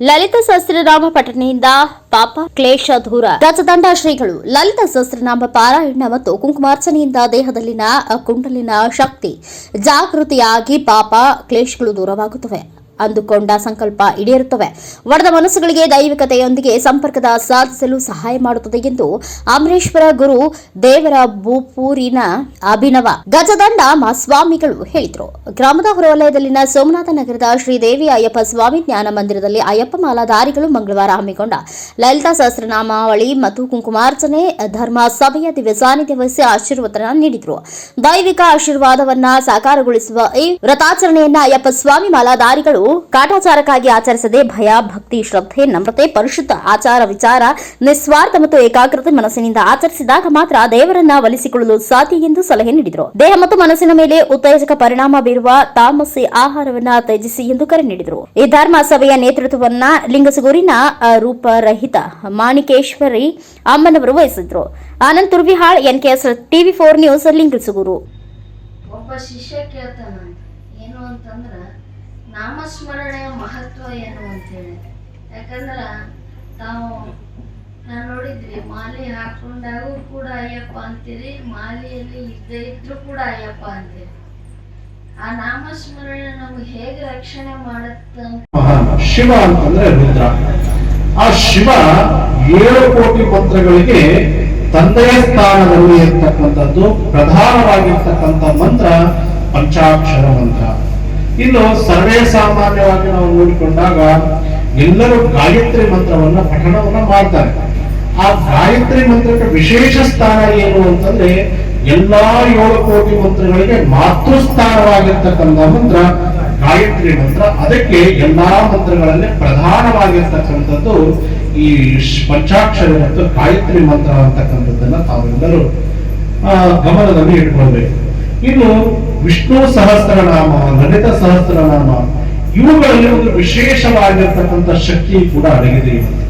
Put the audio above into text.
ಲಲಿತ ಸಹಸ್ರನಾಮ ಪಠಣೆಯಿಂದ ಪಾಪ, ಕ್ಲೇಶ, ದೂರ ರಥದಂಡ ಶ್ರೀಗಳು. ಲಲಿತ ಸಹಸ್ರನಾಮ ಪಾರಾಯಣ ಮತ್ತು ಕುಂಕುಮಾರ್ಚನೆಯಿಂದ ದೇಹದಲ್ಲಿನ ಕುಂಡಲಿನ ಶಕ್ತಿ, ಜಾಗೃತಿಯಾಗಿ ಪಾಪ, ಕ್ಲೇಶಗಳು ದೂರವಾಗುತ್ತವೆ. ಅಂದುಕೊಂಡ ಸಂಕಲ್ಪ ಈಡೇರುತ್ತವೆ. ಒಡೆದ ಮನಸ್ಸುಗಳಿಗೆ ದೈವಿಕತೆಯೊಂದಿಗೆ ಸಂಪರ್ಕದ ಸಾಧಿಸಲು ಸಹಾಯ ಮಾಡುತ್ತದೆ ಎಂದು ಅಮರೇಶ್ವರ ಗುರು ದೇವರ ಭೂಪೂರಿನ ಅಭಿನವ ಗಜದಂಡ ಸ್ವಾಮಿಗಳು ಹೇಳಿದರು. ಗ್ರಾಮದ ಹೊರವಲಯದಲ್ಲಿನ ಸೋಮನಾಥ ನಗರದ ಶ್ರೀದೇವಿ ಅಯ್ಯಪ್ಪ ಸ್ವಾಮಿ ಜ್ಞಾನ ಮಂದಿರದಲ್ಲಿ ಅಯ್ಯಪ್ಪ ಮಾಲಾಧಾರಿಗಳು ಮಂಗಳವಾರ ಹಮ್ಮಿಕೊಂಡ. ಲಲಿತಾ ಸಹಸ್ರನಾಮಾವಳಿ ಮತ್ತು ಕುಂಕುಮಾರ್ಚನೆ, ಧರ್ಮ ಸಭೆಯ ದಿವ್ಯ ಸಾನ್ನಿಧ್ಯ ವಹಿಸಿ ನೀಡಿದರು. ದೈವಿಕ ಆಶೀರ್ವಾದವನ್ನ ಸಾಕಾರಗೊಳಿಸುವ ಈ ವ್ರತಾಚರಣೆಯನ್ನ ಅಯ್ಯಪ್ಪ ಸ್ವಾಮಿ ಮಾಲಾಧಾರಿಗಳು ಕಾಟಾಚಾರಕ್ಕಾಗಿ ಆಚರಿಸದೆ ಭಯ, ಭಕ್ತಿ, ಶ್ರದ್ಧೆ, ನಮ್ರತೆ, ಪರಿಶುದ್ಧ ಆಚಾರ, ವಿಚಾರ, ನಿಸ್ವಾರ್ಥ ಮತ್ತು ಏಕಾಗ್ರತೆ ಮನಸ್ಸಿನಿಂದ ಆಚರಿಸಿದಾಗ ಮಾತ್ರ ದೇವರನ್ನ ಒಲಿಸಿಕೊಳ್ಳಲು ಸಾಧ್ಯ ಎಂದು ಸಲಹೆ ನೀಡಿದರು. ದೇಹ ಮತ್ತು ಮನಸ್ಸಿನ ಮೇಲೆ ಉತ್ತೇಜಕ ಪರಿಣಾಮ ಬೀರುವ ತಾಮಸಿ ಆಹಾರವನ್ನ ತ್ಯಜಿಸಿ ಎಂದು ಕರೆ ನೀಡಿದರು. ಈ ಧರ್ಮ ಸಭೆಯ ನೇತೃತ್ವವನ್ನ ಲಿಂಗಸಗೂರಿನ ರೂಪರಹಿತ ಮಾಣಿಕೇಶ್ವರಿ ಅಮ್ಮನವರು ವಹಿಸಿದ್ರು. Anand Turvihal NKS TV four news, Lingasugur. ಒಬ್ಬ ಶಿಷ್ಯ ಕೇಳ್ತಾನ ಏನು ಅಂತಂದ್ರೆ ನಾಮಸ್ಮರಣೆಯ ಮಹತ್ವ ಏನು ಅಂತೇಳಿ. ಯಾಕಂದ್ರೆ ತಾವು ನಾನು ನೋಡಿದ್ರಿ, ಮಾಲೆ ಹಾಕೊಂಡಾಗೂ ಕೂಡ ಅಯ್ಯಪ್ಪ ಅಂತೀರಿ, ಮಾಲೆಯಲ್ಲಿ ಇದ್ದೇ ಇದ್ರೂ ಕೂಡ ಅಯ್ಯಪ್ಪ ಅಂತೀರಿ. ಆ ನಾಮಸ್ಮರಣೆ ನಮ್ಗೆ ಹೇಗೆ ರಕ್ಷಣೆ ಮಾಡುತ್ತ ಶಿವ ಅಂತಂದ್ರೆ ರುದ್ರ. ಆ ಶಿವ ಏಳು ಕೋಟಿ ಮಂತ್ರಗಳಿಗೆ ತಂದೆಯ ಸ್ಥಾನದಲ್ಲಿ ಇರ್ತಕ್ಕಂಥದ್ದು, ಪ್ರಧಾನವಾಗಿರ್ತಕ್ಕಂಥ ಮಂತ್ರ ಪಂಚಾಕ್ಷರ ಮಂತ್ರ. ಇನ್ನು ಸರ್ವೇ ಸಾಮಾನ್ಯವಾಗಿ ನಾವು ನೋಡಿಕೊಂಡಾಗ ಎಲ್ಲರೂ ಗಾಯತ್ರಿ ಮಂತ್ರವನ್ನ ಪಠಣವನ್ನ ಮಾಡ್ತಾರೆ. ಆ ಗಾಯತ್ರಿ ಮಂತ್ರಕ್ಕೆ ವಿಶೇಷ ಸ್ಥಾನ ಏನು ಅಂತಂದ್ರೆ ಎಲ್ಲಾ ಏಳು ಕೋಟಿ ಮಂತ್ರಗಳಿಗೆ ಮಾತೃಸ್ಥಾನವಾಗಿರ್ತಕ್ಕಂಥ ಮಂತ್ರ, ಗಾಯತ್ರಿ ಮಂತ್ರ. ಅದಕ್ಕೆ ಎಲ್ಲಾ ಮಂತ್ರಗಳಲ್ಲಿ ಪ್ರಧಾನವಾಗಿರ್ತಕ್ಕಂಥದ್ದು ಈ ಪಂಚಾಕ್ಷರ ಮತ್ತು ಗಾಯತ್ರಿ ಮಂತ್ರ ಅಂತಕ್ಕಂಥದ್ದನ್ನ ತಾವೆಲ್ಲರೂ ಗಮನದಲ್ಲಿ ಇಟ್ಕೊಳ್ಬೇಕು. ಇನ್ನು ವಿಷ್ಣು ಸಹಸ್ರನಾಮ ಲಲಿತ ಸಹಸ್ರನಾಮ ಇವುಗಳಲ್ಲಿ ಒಂದು ವಿಶೇಷವಾಗಿರ್ತಕ್ಕಂಥ ಶಕ್ತಿ ಕೂಡ ಅಡಗಿದೆ. ಇವತ್ತು